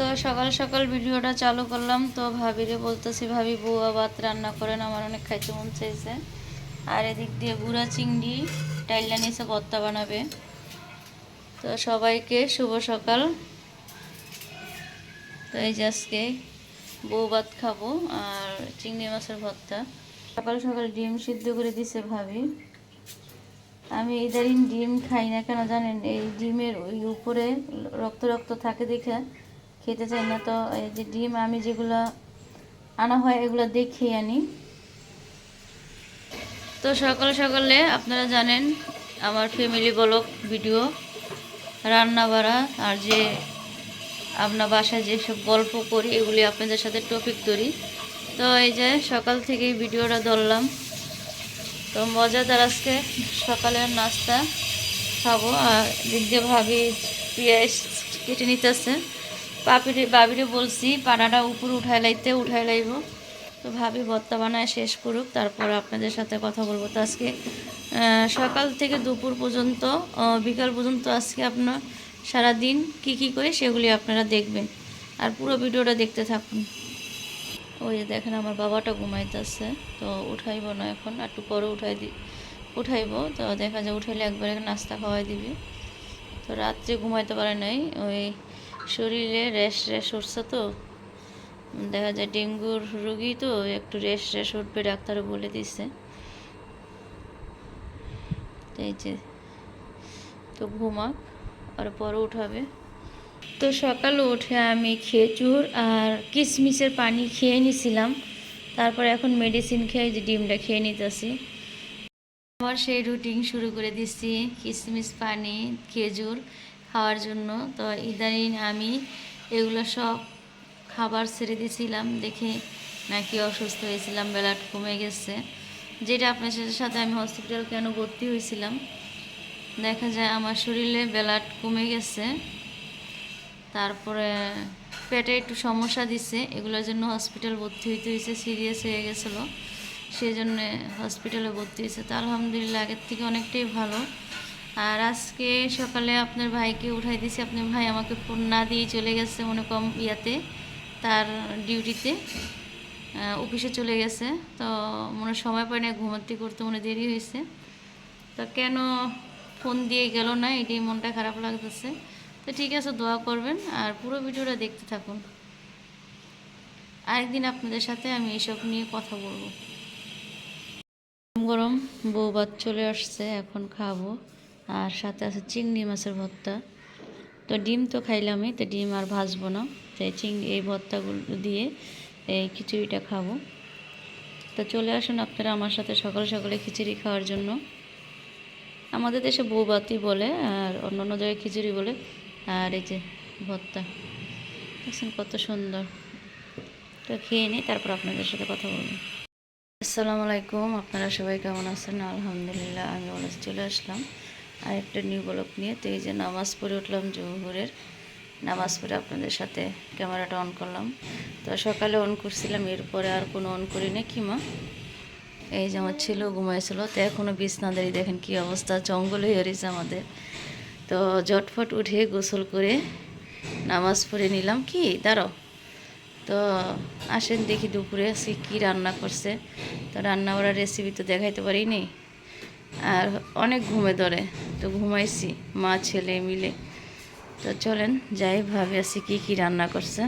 তো সকাল সকাল ভিডিওটা চালু করলাম, তো ভাবিরে বলতেছি, ভাবি বউয়া ভাত রান্না করেন, আমার অনেক খাইতে মন চাইছে। আর এদিক দিয়ে গুঁড়া চিংড়ি টাইলা নিচে ভর্তা বানাবে। তো সবাইকে শুভ সকাল। তো এই যে বউ ভাত খাব আর চিংড়ি মাছের ভর্তা। সকাল সকাল ডিম সিদ্ধ করে দিছে ভাবি। আমি ইদারিন ডিম খাই না কেন জানেন? এই ডিমের ওই উপরে রক্ত রক্ত থাকে দেখে খেতে চাই না, তো এই যে ডিম আমি যেগুলো আনা হয় এগুলো দেখে আনি। তো সকাল সকালে আপনারা জানেন আমার ফ্যামিলি ব্লগ ভিডিও রান্না বাড়া আর যে আপনার বাসায় যেসব গল্প করি, এগুলি আপনাদের সাথে টপিক ধরি। তো এই যে সকাল থেকেই ভিডিওটা ধরলাম। তো মজাদার আজকে সকালের নাস্তা খাব, আর দিক দিয়ে ভাবি পেঁয়াজ কেটে নিতেছে। পাপিরে বাবিরে বলছি পানাটা উপরে উঠাই লাইতে উঠাই লাইব। তো ভাবি ভর্তা বানায় শেষ করুক, তারপর আপনাদের সাথে কথা বলব। তো আজকে সকাল থেকে দুপুর পর্যন্ত বিকাল পর্যন্ত আজকে আপনার সারাদিন কি কি করে সেগুলি আপনারা দেখবেন। আর পুরো ভিডিওটা দেখতে থাকুন। ওই যে দেখেন, আমার বাবাটা ঘুমাইতেছে। তো উঠাইব না এখন, একটু পরে উঠাই দি, উঠাইব। তো দেখা যায় উঠাইলে একবারে নাস্তা খাওয়াই দিবি। তো রাত্রে ঘুমাইতে পারে নাই, ওই শরীরে র্যাশ রেশ উঠছে তো। দেখা যায় ডেঙ্গুর রুগী তো, একটু রেশ রেশ উঠবে, ডাক্তারও বলে দিছে। এই যে, তো ঘুমাক, আর পরে উঠাবে। তো সকালে উঠে আমি খেজুর আর কিশমিশের পানি খেয়ে নিছিলাম। তারপর এখন মেডিসিন খেয়ে যে ডিমটা খেয়ে নিতেছি। আবার সেই রুটিন শুরু করে দিচ্ছি কিশমিশ পানি, খেজুর। খাওয়ার জন্য। তো ইদানিং আমি এগুলো সব খাবার ছেড়ে দিয়েছিলাম, দেখে নাকি অসুস্থ হয়েছিলাম, ব্লাড কমে গেছে। যেটা আপনার সাথে আমি হসপিটাল কেন ভর্তি হয়েছিলাম? দেখা যায় আমার শরীরে ব্লাড কমে গেছে। তারপরে পেটে একটু সমস্যা দিছে, এগুলোর জন্য হসপিটাল ভর্তি হইতে হয়েছে সিরিয়াস হয়ে গেছিল। সেই জন্য হসপিটালে ভর্তি হয়েছে। তো আলহামদুলিল্লাহ, আগের থেকে অনেকটাই ভালো। আর আজকে সকালে আপনার ভাইকে উঠাই দিয়েছি। আপনার ভাই আমাকে ফোন না দিয়ে চলে গেছে মনে কম ইয়াতে, তার ডিউটিতে অফিসে চলে গেছে। তো মনে সময় পায় না ঘুমাতে করতে মনে দেরি হয়েছে। তো কেন ফোন দিয়ে গেল না, এটাই মনটা খারাপ লাগতেছে। তো ঠিক আছে, দোয়া করবেন আর পুরো ভিডিওটা দেখতে থাকুন। আরেকদিন আপনাদের সাথে আমি এসব নিয়ে কথা বলব। গরম, বউ ভাত চলে আসছে, এখন খাব। আর সাথে আছে চিংড়ি মাছের ভর্তা। তো ডিম তো খাইলামই, তো ডিম আর ভাজবো না। তো চিংড়ি এই ভর্তাগুলো দিয়ে এই খিচুড়িটা খাব। তো চলে আসুন আপনারা আমার সাথে সকাল সকালে খিচুড়ি খাওয়ার জন্য। আমাদের দেশে ভাতই বলে আর অন্য অন্য জায়গায় খিচুড়ি বলে। আর এই যে ভর্তা। দেখছেন কত সুন্দর। তো খেয়ে নিই, তারপর আপনাদের সাথে কথা বলব। আসসালামু আলাইকুম, আপনারা সবাই কেমন আছেন? আলহামদুলিল্লাহ, আমি অনেক চলে আসলাম। আর একটা নিউ ব্লক নিয়ে। তো এই যে নামাজ পড়ে উঠলাম জহুরের। নামাজ পড়ে আপনাদের সাথে ক্যামেরাটা অন করলাম। তো সকালে অন করছিলাম, এরপরে আর কোনো অন করি না কি মা? এই যে আমার ছিল ঘুমাইছিল, তো এখনও বিছনাদারি দেখেন কি অবস্থা, জঙ্গল হয়ে রয়েছে আমাদের। তো জটফট উঠে গোসল করে নামাজ পড়ে নিলাম। কি? দাঁড়াও। তো আসেন দেখি দুপুরে সে কী রান্না করছে। তো রান্না করার রেসিপি তো দেখাইতে পারিনি। আর অনেক ঘুমে ধরে। তো ঘুমাইছি, মা, ছেলে মিলে। তো চলেন, যাই, ভাবে আসি কী কী রান্না করছে,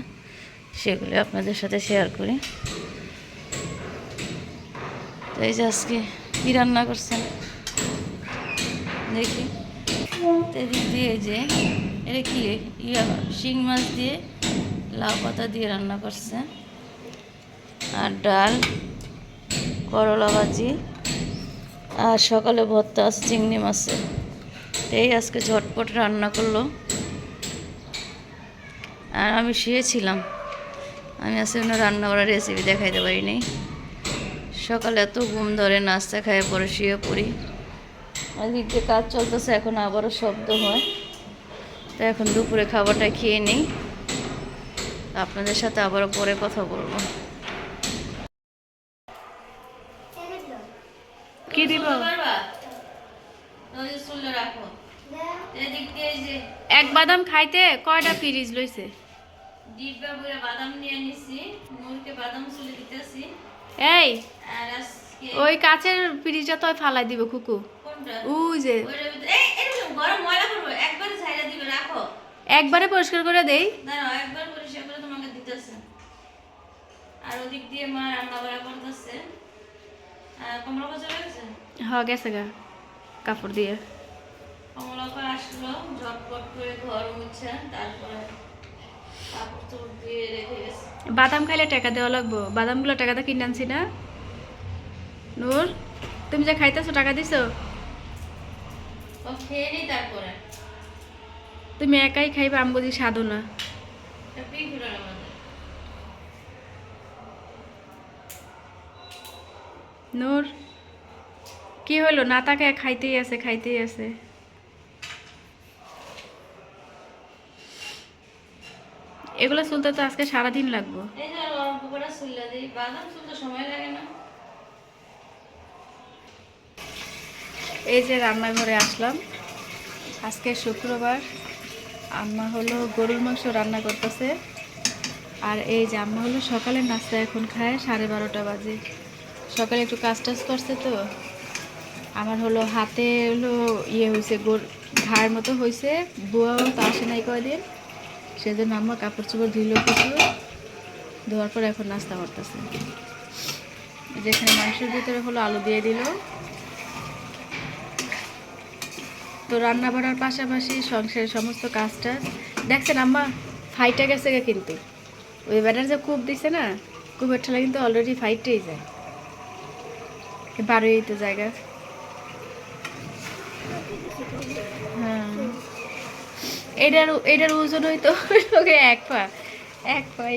সেগুলো আপনাদের সাথে শেয়ার করি। তো এই যে আজকে কী রান্না করছেন? দেখি। এদিক দিয়ে যে, এটা কি, ইয়া, শিং মাছ দিয়ে লাউ পাতা দিয়ে রান্না করছে। আর ডাল, করলা ভাজি, আর সকালে ভর্তা আছে, চিংড়ি মাছের। এই আজকে ঝটপট রান্না করল। আর আমি শুয়েছিলাম। আমি আজকে কোনো রান্না করার রেসিপি দেখাইতে পারিনি। সকালে এত ঘুম ধরে নাস্তা খাইয়ে পরে শুয়ে পড়ি। ওদিক দিয়ে কাজ চলতেছে এখন আবারও শব্দ হয়। তো এখন দুপুরে খাবারটা খেয়ে নিই। আপনাদের সাথে আবারও পরে কথা বলব। কি দিব এক বাদাম খাইতে কয়টা ফ্রিজ লইছে? ডিব্বা বাদাম নিয়ে নিছি নূরকে বাদাম চুলে দিতেছি। এই ওই কাচের পিরিজটা তো ফালাই দিব কুকু। ওই যে। একবার পরিষ্কার করে দেই। একবার পরিষ্কার করে তোমাকে দিতেছে। আর ওদিক দিয়ে মা রান্না বাড়া করতেছে কমলা বাজার হ গেছে গা। কাপড় দিয়ে। কমলাপা আসলো ঝটপট করে ঘর মুছে তারপরে দিয়ে বাদাম খাইলে টাকা দেওয়া লাগবো? বাদামগুলো টাকাটা কিনে আনছি না? নূর তুমি যা খাইতেছো টাকা দিছো? তুমি একাই খাইবে আমি বুঝি সাধু না। নূর কি হলো? না তাকে খাইতেই আছে খাইতেই আছে। এগুলো চলতে তো আজকে সারাদিন লাগবো। এই যে রান্নাঘরে আসলাম। আজকে শুক্রবার। আম্মা হলো গরুর মাংস রান্না করতেছে। আর এই যে আম্মা হলো সকালে নাস্তা এখন খায় সাড়ে বারোটা বাজে। সকালে একটু কাজ টাজ করছে তো। আমার হলো হাতে হলো ইয়ে হয়েছে গোর ঘাড় মতো হয়েছে বুয়াও তো আসে নাই কয়দিন। সেজন্য আম্মা কাপড় চোপড় ধুইলো, কিছু ধোয়ার পর এখন নাস্তা করতেছে। যেখানে মাংসের ভিতরে হলো আলু দিয়ে দিল। তো রান্না বাড়ার পাশাপাশি সংসারের সমস্ত কাজটা, দেখছেন আম্মা, ফাইটে গেছে গে কিন্তু। ওই ব্যাটার যে কূপ দিছে না কূপের ঠেলা কিন্তু অলরেডি ফাইটেই যায়। বারোই তো জায়গা। এটার এটার ওজন হইতো ওকে এক পা, এক পাই।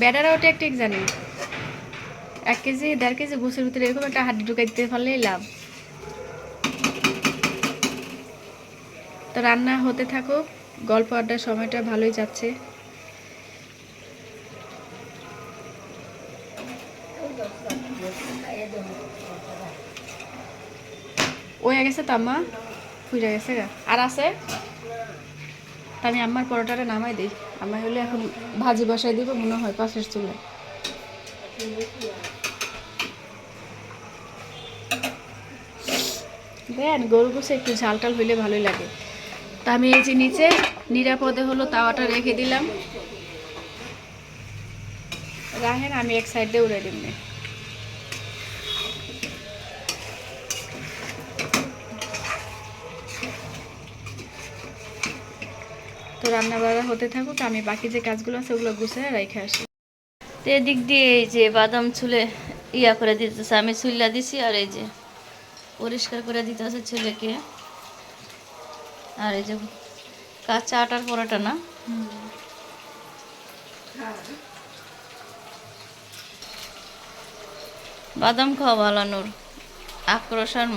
ব্যাটারাও টেকটিক জানি। এক কেজি, দেড় কেজি গোসের ভিতরে এরকম একটা হাড্ডি ঢুকাই দিতে পারলেই লাভ। তো রান্না হতে থাকুক, গল্প আড্ডার সময়টা ভালোই যাচ্ছে। ওই গেছে তো ফুইরা গেছে গা। আর আছে? আমি আম্মার পরোটাটা নামাই দিই। আমার হলে এখন ভাজি বসাই দিব, মনে হয় পাশের চুলে। দেন, গরু গোসে একটু ঝাল টাল হইলে ভালোই লাগে। তা আমি এই যে নিচে নিরাপদে হলো তাওয়াটা রেখে দিলাম। রাহেন, আমি এক সাইড উড়ে দিন তো রান্না বান্না হতে থাকুক, আমি বাকি যে কাজগুলো আছে ওগুলো গুছিয়ে রেখে আসি। তো এদিক দিয়ে এই যে বাদাম চুলে ইয়া করে দিতেছে, আমি চুল্লা দিছি আর এই যে পরিষ্কার করে দিতেছে ছেলেকে। আর এই যে কাঁচা আটার পরোটা না? বাদাম খাওয়া ভালো, নূর। আক্রোশ আর